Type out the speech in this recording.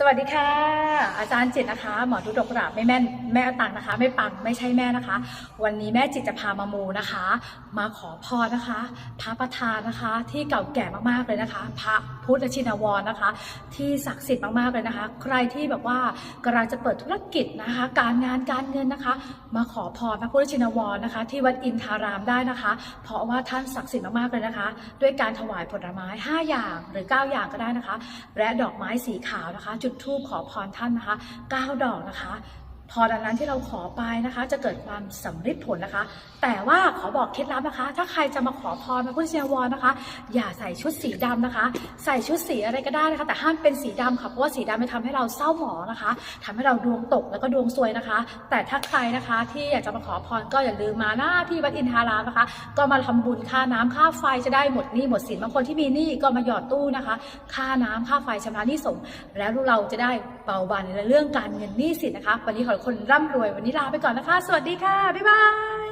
สวัสดีค่ะ อาจารย์จิตนะคะ หมอทุดกราบไม่แม่นแม่ตังนะคะ ไม่ปังไม่ใช่แม่นะคะ วันนี้แม่จิตจะพามามูนะคะ มาขอพรนะคะ พระประธานนะคะ ที่เก่าแก่มากๆเลยนะคะ พระพุทธชินวรนะคะ ที่ศักดิ์สิทธิ์มากๆเลยนะคะ ใครที่แบบว่ากำลังจะเปิดธุรกิจนะคะ การงานการเงินนะคะ มาขอพรพระพุทธชินวรนะคะ ที่วัดอินทารามได้นะคะ เพราะว่าท่านศักดิ์สิทธิ์มากๆเลยนะคะ ด้วยการถวายผลไม้ 5 อย่างหรือ 9 อย่างก็ได้นะคะ และดอกไม้สีขาวนะคะจุดธูปขอพรท่านนะคะ 9 ดอกนะคะ พรอันนั้นที่เราขอไปนะคะ จะเกิดความสำเร็จผลนะคะ แต่ว่าขอบอกเคล็ดลับนะคะ ถ้าใครจะมาขอพรพระพุทธเจ้าวรนะคะ อย่าใส่ชุดสีดำนะคะ ใส่ชุดสีอะไรก็ได้นะคะ แต่ห้ามเป็นสีดำค่ะเพราะว่าสีดำจะทำให้เราเศร้าหมองนะคะทำให้เราดวงตกแล้วก็ดวงซวยนะคะ แต่ถ้าใครนะคะที่อยากจะมาขอพรก็อย่าลืมมาหน้าที่วัดอินทารามนะคะ ก็มาทำบุญค่าน้ำค่าไฟจะได้หมดหนี้หมดสินบางคนที่มีหนี้ก็มาหยอดตู้นะคะ ค่าน้ำค่าไฟชำระหนี้ส่งแล้วเราจะได้เบาบานในเรื่องการเงินหนี้สินนะคะวันนี้ขอคนร่ำรวย วันนี้ลาไปก่อนนะคะ สวัสดีค่ะ บ๊ายบาย